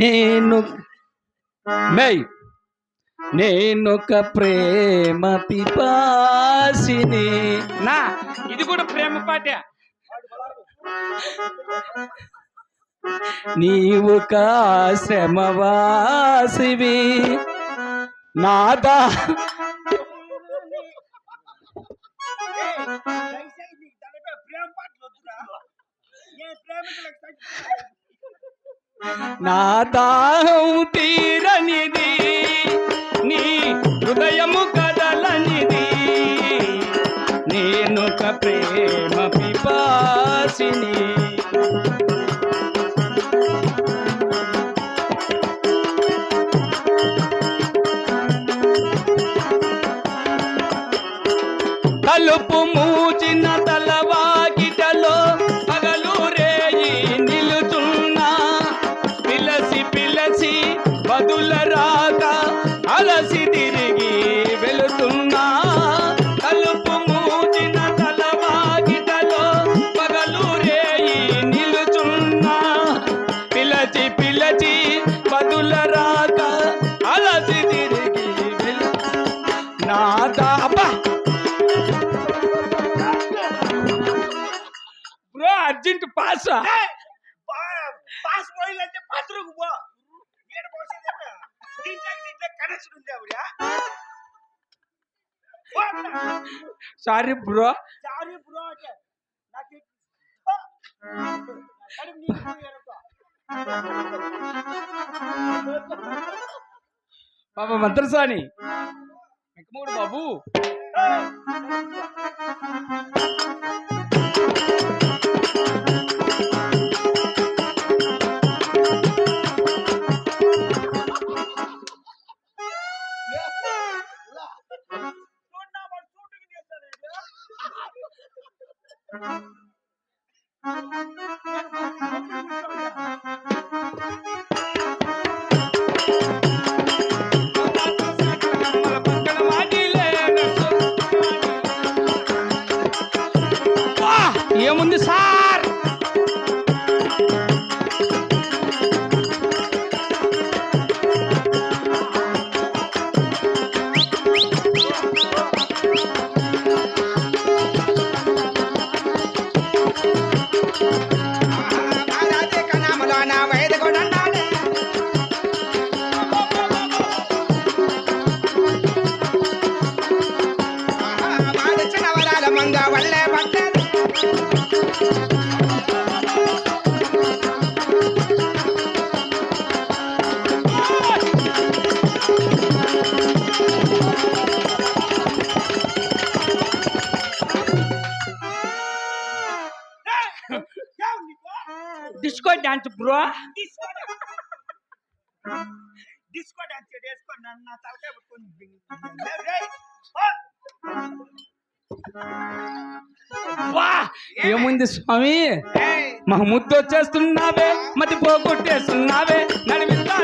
నేను మేయ్ నేనొక ప్రేమ పిపాసిని. నా ఇది కూడా ప్రేమ పాట. నీవు శ్రమవాసివి నాదా ప్రేమ పాటలు నా దాహం తీరనిది నీ హృదయము కదలనిది. నేనొక ప్రేమ పిపాసిని. తలుపు ఉంది ఆవిడ సారీ బ్రో సారీ బ్రో అంటే నాకు ఇ- పో. కడుపు నీకు ఎరుక. బాబా మంత్రసాని బాబు. thank you disco dance bro. Disco dance. Disco dance చేయడం వేసుకో నన్ను తలకాయ పట్టుకొని ఏముంది స్వామి? ఏయ్, మా ముద్దు వచ్చేస్తున్నావే మతి పోగొట్టేస్తున్నావే నడిపిస్తా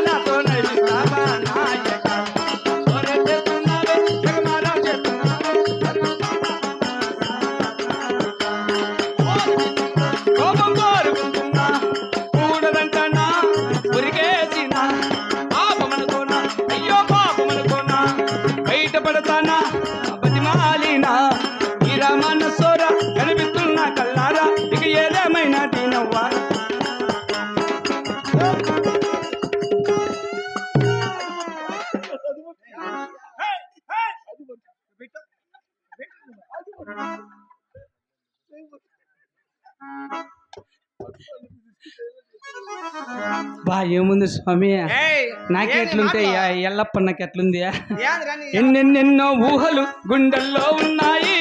బా ఏముంది స్వామి? ఏయ్, నాకెట్లుంటే ఏంది మాటలు? ఎల్లప్ప నాకెట్లుంది? ఏందిరా నీ- ఎన్నెన్నెన్నో ఊహలు గుండెల్లో ఉన్నాయి.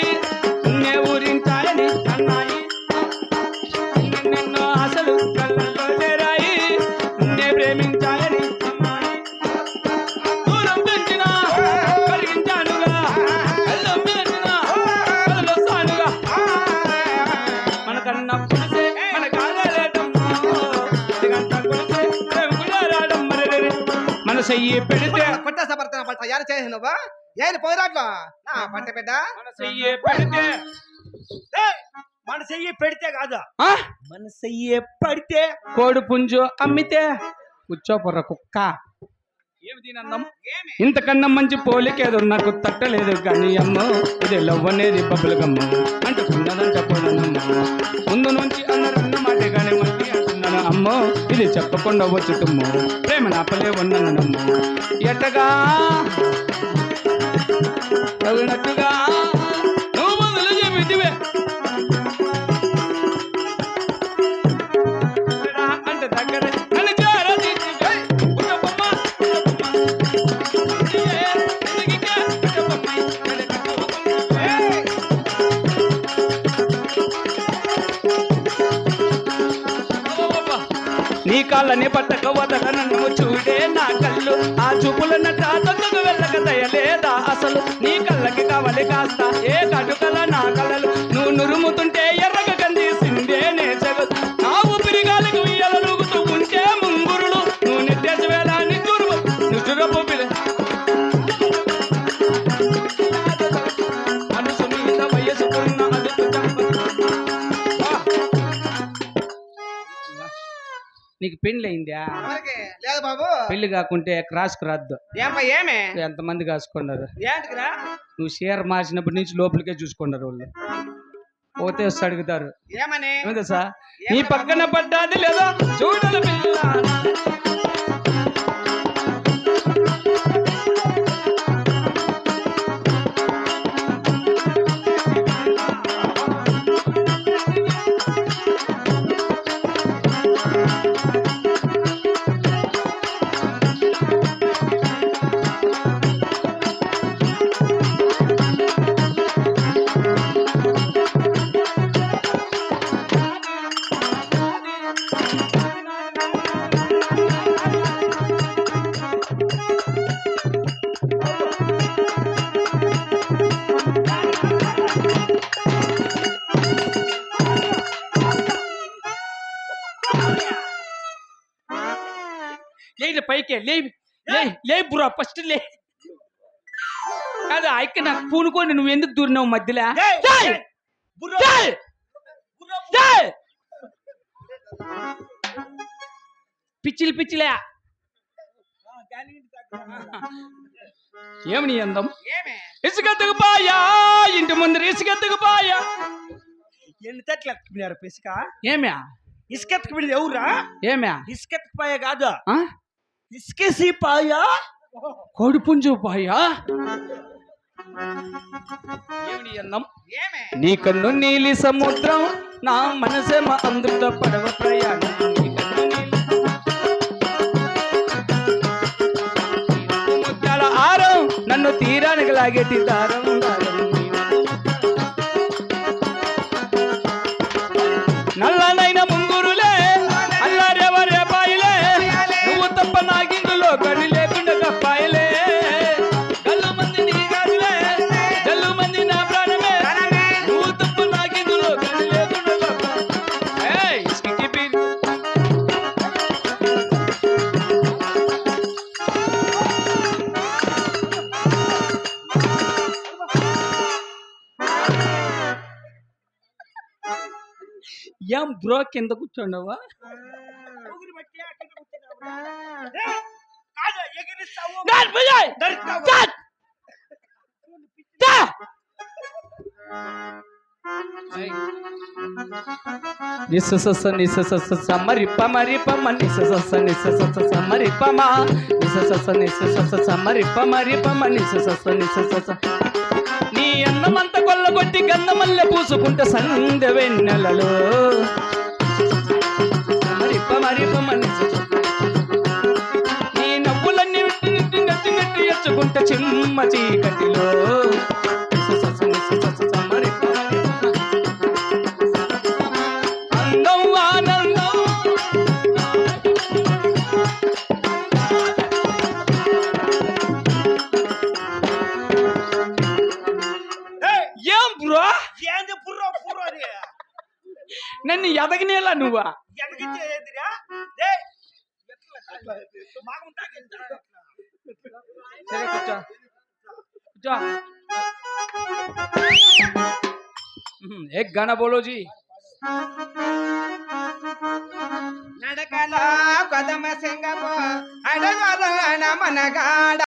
చెయ్యి పెడితే కొట్టేస్తా పడతాను పడతా యారు చేసి నువ్వు? ఏది పోయిరాట్లో? నా పట్ట బిడ్డ. మన చెయ్యి పెడితే మన చెయ్యి పెడితే కాదు. ఆ? మన చెయ్యి పడితే కోడి పుంజు అమ్మితే కూర్చోపర్ర కుక్క. ఇంతకన్నా మంచి పోలికేదో నాకు తట్టలేదు కానీ అమ్మ. ఇది లవ్ అనేది బబ్బులు గమ్మ అంటుకున్నదని చెప్పనమ్మ ముందు నుంచి అందరు అన్న మాట కానీ మళ్ళీ అమ్మో ఇది చెప్పకుండా వచ్చుటమ్ము ప్రేమ నాపలే ఉన్నానమ్మ ఎట్టగా తగినట్టుగా కాళ్ళని పట్టక వదల నన్ను చూడే నా కళ్ళు. ఆ చూపుల నట్ట తొందరగా వెళ్ళక దయలేదా అసలు? నీ కళ్ళకి కావలి కాస్త. ఏ కాటు నీకు పెళ్ళి అయిందా లేదు బాబు. పెళ్ళి కాకుంటే క్రాస్కి రాద్దు. ఏమ్మా ఏమి? ఎంతమంది కాసుకున్నారు? నువ్వు షేర్ మార్చినప్పటి నుంచి లోపలికే చూసుకున్నారు వాళ్ళు. పోతే వస్తే అడుగుతారు. ఏమని? సార్ నీ పక్కన పడ్డాది లేదా చూడలు లేని పైకే లేవి లే లే బ్రో ఫస్ట్ లే. కాదు ఐక నాకు పూనుకొని నువ్వు ఎందుకు దూరినావు మధ్యలో! పిచ్చిలు పిచ్చిలే. ఏమి నీ అందం? ఏమి? ఇసుకెత్తుకు పాయా? ఇంటి ముందర ఇసుకెత్తుకు పాయా? ఎన్ని తట్లు ఎత్తుకున్నారు పిసుక? ఏమ్యా? ఇసుకెత్తుకుపోయింది ఎవరా ఏమ్యా? ఇసుకెత్తుకు పాయ కాదు? ఇసుకేసి పాయా కోడి పుంజు పాయా నీ కన్ను నీలి సముద్రం నా మనసేమ అమృత పడవ ప్రయాణం. ముత్యాల ఆరం నన్ను తీరానికి లాగేటి దారం దారం. ఏం బ్రో కింద కూర్చోండవా ఊగిరి బట్టి ఆ కింద కూర్చున్నావురా? ఏయ్! కాదు ఎగిరిస్తావు గాడ్ బజాయ్ దొరుకుతావు గాడ్ దా నిససస నిససస మరిప మరిప మ నిససస నిససస మరిప మ నిససస నిససస మరిప మరిప మ నిససస నిససస నీ అన్నమంత కొల్లగొట్టి గంధమల్లె పూసుకుంటే సందె వెన్నెలలో. మరిప మరిప మ నీ నవ్వులన్నీ విట్టి నిట్టి నచ్చి ఎచ్చుకుంటే చిమ్మ చీకటిలో. నన్ను ఎదగనేలా నువ్వా ఎనకిచ్చే ఏందిరా ఏయ్! ఎట్లా కాదు? మాగుంటా కింద. సరే కూర్చో కూర్చో हम्म, एक गाना बोलो जी నా కొడకల కొదమ సింగము అడగల మనగాడ